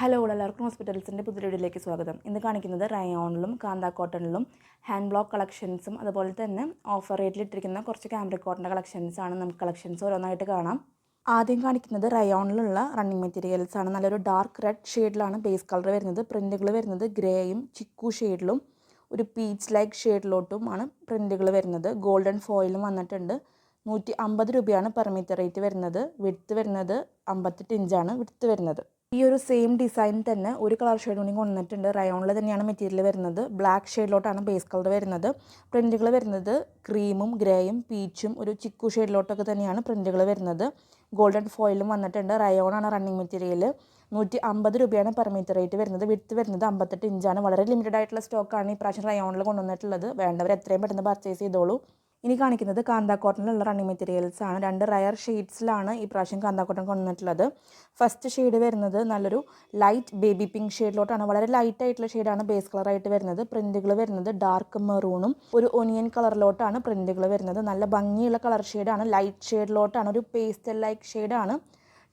Hello എല്ലാവർക്കും ഹോസ്പിറ്റൽസിന്റെ പുതിയ വീഡിയോയിലേക്ക് സ്വാഗതം. ഇന്ന് കാണിക്കുന്നത് റയോണിലും കാന്ത കോട്ടണിലും ഹാൻഡ് ബ്ലോക്ക് കളക്ഷൻസും അതുപോലെ തന്നെ ഓഫർ റേറ്റിൽ ഇട്ടിരിക്കുന്ന കുറച്ച് ക്യാമറ കോട്ടന്റെ കളക്ഷൻസാണ് നമുക്ക് കളക്ഷൻസ് ഓരോന്നായിട്ട് കാണാം. ആദ്യം കാണിക്കുന്നത് റയോണിലുള്ള റണ്ണിങ് മെറ്റീരിയൽസ് ആണ്. നല്ലൊരു ഡാർക്ക് റെഡ് ഷെയ്ഡിലാണ് ബേസ് കളർ വരുന്നത്. പ്രിന്റുകൾ വരുന്നത് ഗ്രേയും ചിക്കു ഷെയ്ഡിലും ഒരു പീച്ച് ലൈക്ക് ഷെയ്ഡിലോട്ടുമാണ് പ്രിന്റുകൾ വരുന്നത്. ഗോൾഡൻ ഫോയിലും വന്നിട്ടുണ്ട്. നൂറ്റി അമ്പത് രൂപയാണ് പെർ മീറ്റർ റേറ്റ് വരുന്നത്. വിടുത്ത് വരുന്നത് അമ്പത്തെട്ട് ഇഞ്ചാണ് വിടുത്ത് വരുന്നത്. ഈ ഒരു സെയിം ഡിസൈൻ തന്നെ ഒരു കളർ ഷെയ്ഡ് കൂടി കൊണ്ടുവന്നിട്ടുണ്ട് റയോണിൽ തന്നെയാണ് മെറ്റീരിയൽ വരുന്നത്. ബ്ലാക്ക് ഷെയ്ഡിലോട്ടാണ് ബേസ് കളർ വരുന്നത്. പ്രിന്റുകൾ വരുന്നത് ക്രീമും ഗ്രേയും പീച്ചും ഒരു ചിക്കു ഷെയ്ഡിലോട്ടൊക്കെ തന്നെയാണ് പ്രിന്റുകൾ വരുന്നത്. ഗോൾഡൻ ഫോയിലും വന്നിട്ടുണ്ട്. റയോണാണ് റണ്ണിങ് മെറ്റീരിയൽ നൂറ്റി അമ്പത് രൂപയാണ് പെർ മീറ്റർ റേറ്റ് വരുന്നത്. വിട്ട് വരുന്നത് അമ്പത്തെട്ട് ഇഞ്ചാണ് വളരെ ലിമിറ്റഡ് ആയിട്ടുള്ള സ്റ്റോക്കാണ് ഈ പ്രാവശ്യം റയോണിൽ കൊണ്ടുവന്നിട്ടുള്ളത്. വേണ്ടവർ എത്രയും പെട്ടെന്ന് പർച്ചേസ് ചെയ്തോളൂ. ഇനി കാണിക്കുന്നത് കാന്ത കോട്ടണിലുള്ള റണ്ണിങ് മെറ്റീരിയൽസ് ആണ്. രണ്ട് റയർ ഷെയ്ഡ്സിലാണ് ഈ പ്രാവശ്യം കാന്ത കോട്ടൺ കൊണ്ടുവന്നിട്ടുള്ളത്. ഫസ്റ്റ് ഷെയ്ഡ് വരുന്നത് നല്ലൊരു ലൈറ്റ് ബേബി പിങ്ക് ഷെയ്ഡിലോട്ടാണ് വളരെ ലൈറ്റ് ആയിട്ടുള്ള ഷെയ്ഡാണ് ബേസ് കളറായിട്ട് വരുന്നത്. പ്രിന്റുകൾ വരുന്നത് ഡാർക്ക് മെറൂണും ഒരു ഒനിയൻ കളറിലോട്ടാണ് പ്രിന്റുകൾ വരുന്നത്. നല്ല ഭംഗിയുള്ള കളർ ഷെയ്ഡാണ് ലൈറ്റ് ഷെയ്ഡിലോട്ടാണ് ഒരു പേസ്റ്റൽ ലൈക്ക് ഷെയ്ഡാണ്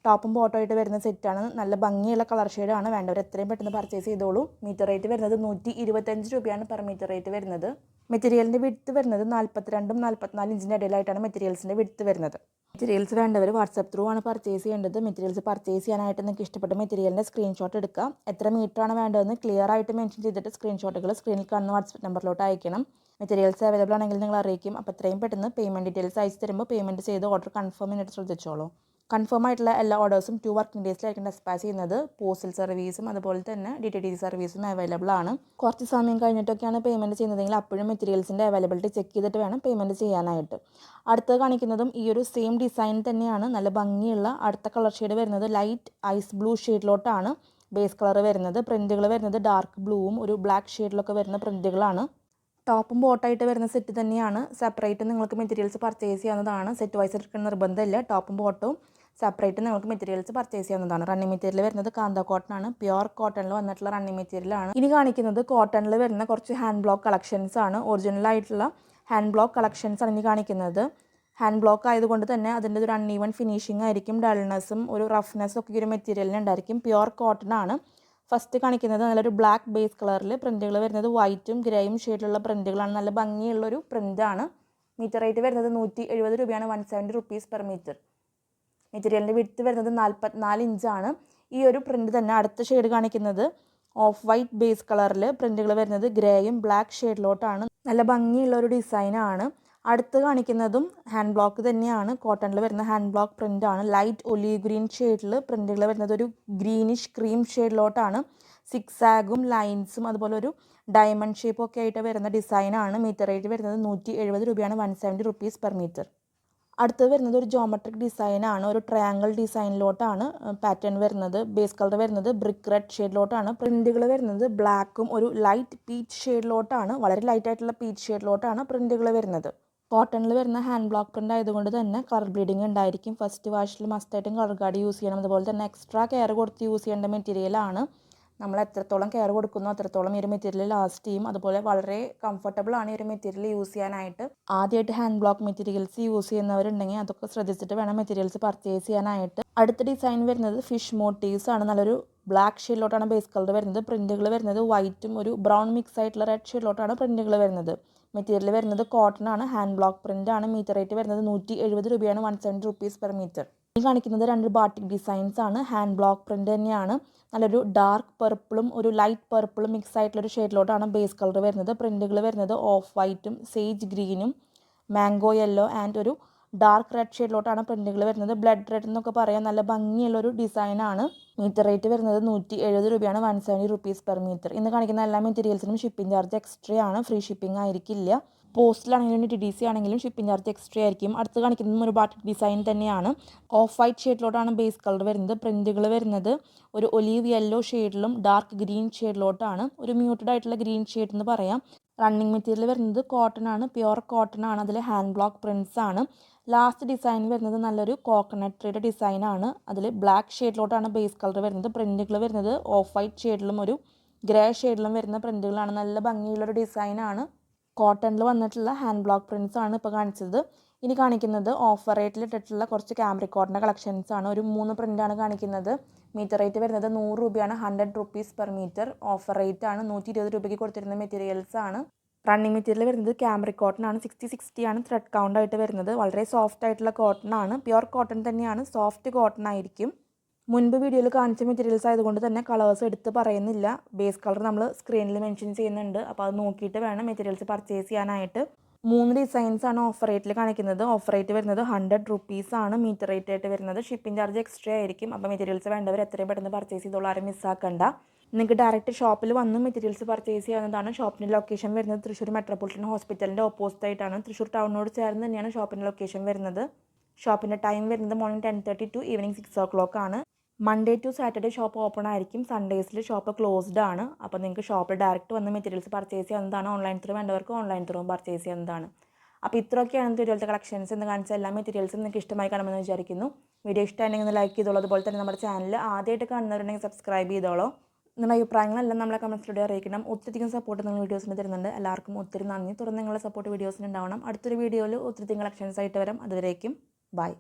ടോപ്പും ബോട്ടോ ആയിട്ട് വരുന്ന സെറ്റാണ് നല്ല ഭംഗിയുള്ള കളർ ഷെയ്ഡാണ് വേണ്ടവർ എത്രയും പെട്ടെന്ന് പർച്ചേസ് ചെയ്തോളൂ. മീറ്റർ റേറ്റ് വരുന്നത് നൂറ്റി ഇരുപത്തഞ്ച് രൂപയാണ് പെർ മീറ്റർ റേറ്റ് വരുന്നത്. മെറ്റീരിയലിന്റെ വിടുത്ത് വരുന്നത് നാൽപ്പത്തിരണ്ടും നാൽപ്പത്തിനാല് ഇഞ്ചിന്റെ ഇടയിലായിട്ടാണ് മെറ്റീരിയൽസിന്റെ വിടുത്ത് വരുന്നത്. മെറ്റീരിയൽസ് വേണ്ടവർ വാട്സപ്പ് ത്രൂ ആണ് പർച്ചേസ് ചെയ്യേണ്ടത്. മെറ്റീരിയൽസ് പർച്ചേസ് ചെയ്യാനായിട്ട് നിങ്ങൾക്ക് ഇഷ്ടപ്പെട്ട മെറ്റീരിയലിന്റെ സ്ക്രീൻഷോട്ട് എടുക്കുക എത്ര മീറ്റർ ആണ് വേണ്ടതെന്ന് ക്ലിയർ ആയിട്ട് മെൻഷൻ ചെയ്തിട്ട് സ്ക്രീൻഷോട്ടുകൾ സ്ക്രീനിൽ കാണുന്ന വാട്സപ്പ് നമ്പറിലോട്ട് അയക്കണം. മെറ്റീരിയൽസ് അവൈലബിൾ ആണെങ്കിൽ നിങ്ങൾ അറിയിക്കും. അപ്പോൾ എത്രയും പെട്ടെന്ന് പേയ്മെന്റ് ഡീറ്റെയിൽസ് അയച്ചു തരുമ്പോൾ പേയ്മെന്റ് ചെയ്ത് ഓർഡർ കൺഫേം ചെയ്തിട്ട് ശ്രദ്ധിച്ചോളൂ. കൺഫേം ആയിട്ടുള്ള എല്ലാ ഓർഡേഴ്സും ടു വർക്കിംഗ് ഡേയ്സിലായിരിക്കും ഡെസ്പാച്ച് ചെയ്യുന്നത്. പോസ്റ്റൽ സർവീസും അതുപോലെ തന്നെ ഡി ടി ഡി സർവീസും അവൈലബിൾ ആണ്. കുറച്ച് സമയം കഴിഞ്ഞിട്ടൊക്കെയാണ് പേയ്മെന്റ് ചെയ്യുന്നതെങ്കിൽ അപ്പോഴും മെറ്റീരിയൽസിന്റെ അവൈലബിലിറ്റി ചെക്ക് ചെയ്തിട്ട് വേണം പേയ്മെന്റ് ചെയ്യാനായിട്ട്. അടുത്തത് കാണിക്കുന്നതും ഈ ഒരു സെയിം ഡിസൈൻ തന്നെയാണ്. നല്ല ഭംഗിയുള്ള അടുത്ത കളർ ഷെയ്ഡ് വരുന്നത് ലൈറ്റ് ഐസ് ബ്ലൂ ഷെയ്ഡിലോട്ടാണ് ബേസ് കളർ വരുന്നത് പ്രിന്റുകൾ വരുന്നത് ഡാർക്ക് ബ്ലൂവും ഒരു ബ്ലാക്ക് ഷെയ്ഡിലൊക്കെ വരുന്ന പ്രിന്റുകളാണ് ടോപ്പും ബോട്ടായിട്ട് വരുന്ന സെറ്റ് തന്നെയാണ്. സെപ്പറേറ്റ് നിങ്ങൾക്ക് മെറ്റീരിയൽസ് പർച്ചേസ് ചെയ്യാവുന്നതാണ്. സെറ്റ് വൈസ് എടുക്കുന്ന നിർബന്ധമില്ല. ടോപ്പും ബോട്ടും സെപ്പറേറ്റ് നിങ്ങൾക്ക് മെറ്റീരിയൽസ് പർച്ചേസ് ചെയ്യാവുന്നതാണ്. റണ്ണിങ് മെറ്റീരിയൽ വരുന്നത് കാന്ത കോട്ടൺ ആണ്. പ്യുവർ കോട്ടണിൽ വന്നിട്ടുള്ള റണ്ണിങ് മെറ്റീരിയൽ ആണ്. ഇനി കാണിക്കുന്നത് കോട്ടണിൽ വരുന്ന കുറച്ച് ഹാൻഡ് ബ്ലോക്ക് കളക്ഷൻസ് ആണ്. ഒറിജിനൽ ആയിട്ടുള്ള ഹാൻഡ് ബ്ലോക്ക് കളക്ഷൻസ് ആണ് ഇനി കാണിക്കുന്നത്. ഹാൻഡ് ബ്ലോക്ക് ആയതുകൊണ്ട് തന്നെ അതിന്റെ ഒരു അൺഈവൻ ഫിനിഷിംഗ് ആയിരിക്കും. ഡൾനെസ്സും ഒരു റഫ്നെസ്സും ഒക്കെ ഒരു മെറ്റീരിയലിന് ഉണ്ടായിരിക്കും. പ്യുവർ കോട്ടൺ ആണ്. ഫസ്റ്റ് കാണിക്കുന്നത് നല്ലൊരു ബ്ലാക്ക് ബേസ് കളറിൽ പ്രിന്റുകൾ വരുന്നത് വൈറ്റും ഗ്രേയും ഷെയ്ഡിലുള്ള പ്രിന്റുകളാണ് നല്ല ഭംഗിയുള്ളൊരു പ്രിന്റാണ് മീറ്റർ റേറ്റ് വരുന്നത് നൂറ്റി എഴുപത് രൂപയാണ് one seventy rupees per metre മെറ്റീരിയലിന്റെ വിടുത്ത് വരുന്നത് നാൽപ്പത്തിനാല് ഇഞ്ചാണ് ഈ ഒരു പ്രിന്റ് തന്നെ അടുത്ത ഷെയ്ഡ് കാണിക്കുന്നത് ഓഫ് വൈറ്റ് ബേസ് കളറിൽ പ്രിന്റുകൾ വരുന്നത് ഗ്രേയും ബ്ലാക്ക് ഷെയ്ഡിലോട്ടാണ് നല്ല ഭംഗിയുള്ള ഒരു ഡിസൈനാണ് അടുത്ത് കാണിക്കുന്നതും ഹാൻഡ് ബ്ലോക്ക് തന്നെയാണ്. കോട്ടണിൽ വരുന്ന ഹാൻഡ് ബ്ലോക്ക് പ്രിന്റ് ആണ്. ലൈറ്റ് ഒലി ഗ്രീൻ ഷെയ്ഡിൽ പ്രിന്റുകൾ വരുന്നത് ഒരു ഗ്രീനിഷ് ക്രീം ഷെയ്ഡിലോട്ടാണ് സിക്സാഗും ലൈൻസും അതുപോലെ ഒരു ഡയമണ്ട് ഷേപ്പ് ഒക്കെ ആയിട്ട് വരുന്ന ഡിസൈനാണ് മീറ്റർ റേറ്റ് വരുന്നത് നൂറ്റി എഴുപത് രൂപയാണ്. One seventy rupees per metre അടുത്തത് വരുന്നത് ഒരു ജോമെട്രിക് ഡിസൈനാണ് ഒരു ട്രയാങ്കിൾ ഡിസൈനിലോട്ടാണ് പാറ്റേൺ വരുന്നത്. ബേസ് കളർ വരുന്നത് ബ്രിക്ക് റെഡ് ഷെയ്ഡിലോട്ടാണ് പ്രിന്റുകൾ വരുന്നത് ബ്ലാക്കും ഒരു ലൈറ്റ് പീച്ച് ഷെയ്ഡിലോട്ടാണ് വളരെ ലൈറ്റ് ആയിട്ടുള്ള പീച്ച് ഷെയ്ഡിലോട്ടാണ് പ്രിന്റുകൾ വരുന്നത്. കോട്ടണിൽ വരുന്ന ഹാൻഡ് ബ്ലോക്ക് പ്രിന്റ് ആയതുകൊണ്ട് തന്നെ കളർ ബ്ലീഡിങ് ഉണ്ടായിരിക്കും. ഫസ്റ്റ് വാഷിൽ മസ്റ്റായിട്ടും കളർ ഗാർഡ് യൂസ് ചെയ്യണം. അതുപോലെ തന്നെ എക്സ്ട്രാ കെയർ കൊടുത്ത് യൂസ് ചെയ്യേണ്ട മെറ്റീരിയലാണ് നമ്മൾ എത്രത്തോളം കെയർ കൊടുക്കുന്നു അത്രത്തോളം ഈ ഒരു മെറ്റീരിയൽ ലാസ്റ്റ് ചെയ്യും. അതുപോലെ വളരെ കംഫർട്ടബിൾ ആണ് ഈ ഒരു മെറ്റീരിയൽ യൂസ് ചെയ്യാനായിട്ട്. ആദ്യമായിട്ട് ഹാൻഡ് ബ്ലോക്ക് മെറ്റീരിയൽസ് യൂസ് ചെയ്യുന്നവരുണ്ടെങ്കിൽ അതൊക്കെ ശ്രദ്ധിച്ചിട്ട് വേണം മെറ്റീരിയൽസ് പർച്ചേസ് ചെയ്യാനായിട്ട്. അടുത്ത ഡിസൈൻ വരുന്നത് ഫിഷ് മോട്ടീവ്സ് ആണ്. നല്ലൊരു ബ്ലാക്ക് ഷെയ്ഡിലോട്ടാണ് ബേസ് കളർ വരുന്നത്. പ്രിന്റുകൾ വരുന്നത് വൈറ്റും ഒരു ബ്രൗൺ മിക്സ് ആയിട്ടുള്ള റെഡ് ഷെയ്ഡിലോട്ടാണ് പ്രിന്റുകൾ വരുന്നത്. മെറ്റീരിയൽ വരുന്നത് കോട്ടൺ ആണ്. ഹാൻഡ് ബ്ലോക്ക് പ്രിന്റ് ആണ്. മീറ്റർ റേറ്റ് വരുന്നത് നൂറ്റി എഴുപത് രൂപയാണ്. One seventy rupees per metre ഈ കാണിക്കുന്നത് രണ്ട് ബാട്ടിക് ഡിസൈൻസ് ആണ്. ഹാൻഡ് ബ്ലോക്ക് പ്രിന്റ് തന്നെയാണ്. നല്ലൊരു ഡാർക്ക് പർപ്പിളും ഒരു ലൈറ്റ് പർപ്പിളും മിക്സ് ആയിട്ടുള്ള ഒരു ഷെയ്ഡിലോട്ടാണ് ബേസ് കളർ വരുന്നത്. പ്രിന്റുകൾ വരുന്നത് ഓഫ് വൈറ്റും സേജ് ഗ്രീനും മാംഗോ യെല്ലോ ആൻഡ് ഒരു ഡാർക്ക് റെഡ് ഷെയ്ഡിലോട്ടാണ് പ്രിന്റുകൾ വരുന്നത്. ബ്ലഡ് റെഡ് എന്നൊക്കെ പറയാം നല്ല ഭംഗിയുള്ള ഒരു ഡിസൈനാണ് മീറ്റർ റേറ്റ് വരുന്നത് നൂറ്റി എഴുപത് രൂപയാണ്. One seventy rupees per metre ഇന്ന് കാണിക്കുന്ന എല്ലാ മെറ്റീരിയൽസിനും ഷിപ്പിംഗ് ചാർജ് എക്സ്ട്രാ ആണ് ഫ്രീ ഷിപ്പിംഗ് ആയിരിക്കില്ല. പോസ്റ്റിലാണെങ്കിലും ടി ഡി സി ആണെങ്കിലും ഷിപ്പിംഗ് ചാർജ് എക്സ്ട്രാ ആയിരിക്കും. അടുത്ത് കാണിക്കുന്നതും ഒരു ബാട്ടിക് ഡിസൈൻ തന്നെയാണ്. ഓഫ് വൈറ്റ് ഷെയ്ഡിലോട്ടാണ് ബേസ് കളർ വരുന്നത്. പ്രിന്റുകൾ വരുന്നത് ഒരു ഒലീവ് യെല്ലോ ഷെയ്ഡിലും ഡാർക്ക് ഗ്രീൻ ഷെയ്ഡിലോട്ടാണ് ഒരു മ്യൂട്ടഡ് ആയിട്ടുള്ള ഗ്രീൻ ഷെയ്ഡ് എന്ന് പറയാം. റണ്ണിങ് മെറ്റീരിയൽ വരുന്നത് കോട്ടൺ ആണ് പ്യുവർ കോട്ടൺ ആണ് അതിൽ ഹാൻഡ് ബ്ലോക്ക് പ്രിൻസ് ആണ്. ലാസ്റ്റ് ഡിസൈൻ വരുന്നത് നല്ലൊരു കോക്കനട്ട് ട്രീയുടെ ഡിസൈൻ ആണ്. അതിൽ ബ്ലാക്ക് ഷെയ്ഡിലോട്ടാണ് ബേസ് കളർ വരുന്നത്. പ്രിന്റുകൾ വരുന്നത് ഓഫ് വൈറ്റ് ഷെയ്ഡിലും ഒരു ഗ്രേ ഷെയ്ഡിലും വരുന്ന പ്രിന്റുകളാണ് നല്ല ഭംഗിയുള്ളൊരു ഡിസൈനാണ് കോട്ടണിൽ വന്നിട്ടുള്ള ഹാൻഡ് ബ്ലോക്ക് പ്രിൻസ് ആണ് ഇപ്പോൾ കാണിച്ചത്. ഇനി കാണിക്കുന്നത് ഓഫർ റേറ്റിൽ ഇട്ടിട്ടുള്ള കുറച്ച് ക്യാമറിക്കോർഡിന്റെ കളക്ഷൻസ് ആണ്. ഒരു മൂന്ന് പ്രിന്റാണ് കാണിക്കുന്നത്. മീറ്റർ റേറ്റ് വരുന്നത് നൂറ് രൂപയാണ്. Hundred rupees per metre offer rate ആണ്. നൂറ്റി ഇരുപത് രൂപയ്ക്ക് കൊടുത്തിരുന്ന മെറ്റീരിയൽസ് ആണ്. റണ്ണിങ് മെറ്റീരിയൽ വരുന്നത് ക്യാമറി കോട്ടൺ ആണ്. സിക്സ്റ്റി സിക്സ്റ്റി ആണ് ത്രെഡ് കൗണ്ട് ആയിട്ട് വരുന്നത്. വളരെ സോഫ്റ്റ് ആയിട്ടുള്ള കോട്ടൺ ആണ്. പ്യുർ കോട്ടൺ തന്നെയാണ്. സോഫ്റ്റ് കോട്ടൺ ആയിരിക്കും. മുൻപ് വീഡിയോയിൽ കാണിച്ച മെറ്റീരിയൽസ് ആയതുകൊണ്ട് തന്നെ കളേഴ്സ് എടുത്ത് പറയുന്നില്ല. ബേസ് കളർ നമ്മൾ സ്ക്രീനിൽ മെൻഷൻ ചെയ്യുന്നുണ്ട്. അപ്പോൾ അത് നോക്കിയിട്ട് വേണം മെറ്റീരിയൽസ് പർച്ചേസ് ചെയ്യാനായിട്ട്. മൂന്ന് ഡിസൈൻസ് ആണ് ഓഫർ റേറ്റിൽ കാണിക്കുന്നത്. ഓഫർ റേറ്റ് വരുന്നത് ഹൺഡ്രഡ് റുപ്പീസ് ആണ്. മീറ്റർ റേറ്റ് ആയിട്ട് വരുന്നത്. ഷിപ്പിംഗ് ചാർജ് എക്സ്ട്രാ ആയിരിക്കും. അപ്പോൾ മെറ്റീരിയൽസ് വേണ്ടവർ എത്രയും പെട്ടെന്ന് പർച്ചേസ് ചെയ്തോളൂ. ആരും മിസ്സാക്കണ്ട നിങ്ങൾക്ക് ഡയറക്റ്റ് ഷോപ്പിൽ വന്ന് മെറ്റീരിയൽസ് പർച്ചേസ് ചെയ്യാവുന്നതാണ്. ഷോപ്പിന്റെ ലൊക്കേഷൻ വരുന്നത് തൃശ്ശൂർ മെട്രോപൊളിറ്റൻ ഹോസ്പിറ്റലിന്റെ ഓപ്പോസിറ്റ് ആയിട്ടാണ്. തൃശ്ശൂർ ടൗണിനോട് ചേർന്ന് തന്നെയാണ് ഷോപ്പിന്റെ ലൊക്കേഷൻ വരുന്നത്. ഷോപ്പിന്റെ ടൈം വരുന്നത് morning ten thirty to evening six o'clock ആണ്. Monday to Saturday shop open ആയിരിക്കും. സൺഡേസിൽ ഷോപ്പ് ക്ലോസ്ഡ് ആണ്. അപ്പോൾ നിങ്ങൾക്ക് ഷോപ്പിൽ ഡയറക്റ്റ് വന്ന് മെറ്റീരിയൽസ് പർച്ചേസ് ചെയ്യാവുന്നതാണ് ഓൺലൈൻ ത്രൂ വേണ്ടവർക്ക് ഓൺലൈൻ ത്രൂ പർച്ചേസ് ചെയ്യുന്നതാണ്. അപ്പോൾ ഇത്രയൊക്കെയാണ് ഇതുപോലത്തെ കളക്ഷൻസ് എന്ന് കാണിച്ച എല്ലാ മെറ്റീരിയൽസും നിങ്ങൾക്ക് ഇഷ്ടമായി കാണുമെന്ന് വിചാരിക്കുന്നു. വീഡിയോ ഇഷ്ടമാണെങ്കിൽ ലൈക്ക് ചെയ്തോളൂ. അതുപോലെ തന്നെ നമ്മുടെ ചാനൽ ആദ്യമായിട്ട് കാണുന്നവരുണ്ടെങ്കിൽ സബ്സ്ക്രൈബ് ചെയ്തോളൂ. നിങ്ങളുടെ അഭിപ്രായങ്ങളെല്ലാം നമ്മളെ കമൻസിലൂടെ അറിയിക്കണം. ഒത്തിരിയധികം സപ്പോർട്ട് നിങ്ങൾ വീഡിയോസിന് തരുന്നുണ്ട്. എല്ലാവർക്കും ഒത്തിരി നന്ദി. തുറന്ന് നിങ്ങളുടെ സപ്പോർട്ട് വീഡിയോസിന് ഉണ്ടാവണം. അടുത്തൊരു വീഡിയോയിൽ ഒത്തിരി കളക്ഷൻസ് ആയിട്ട് വരാം. അതുവരേക്കും ബൈ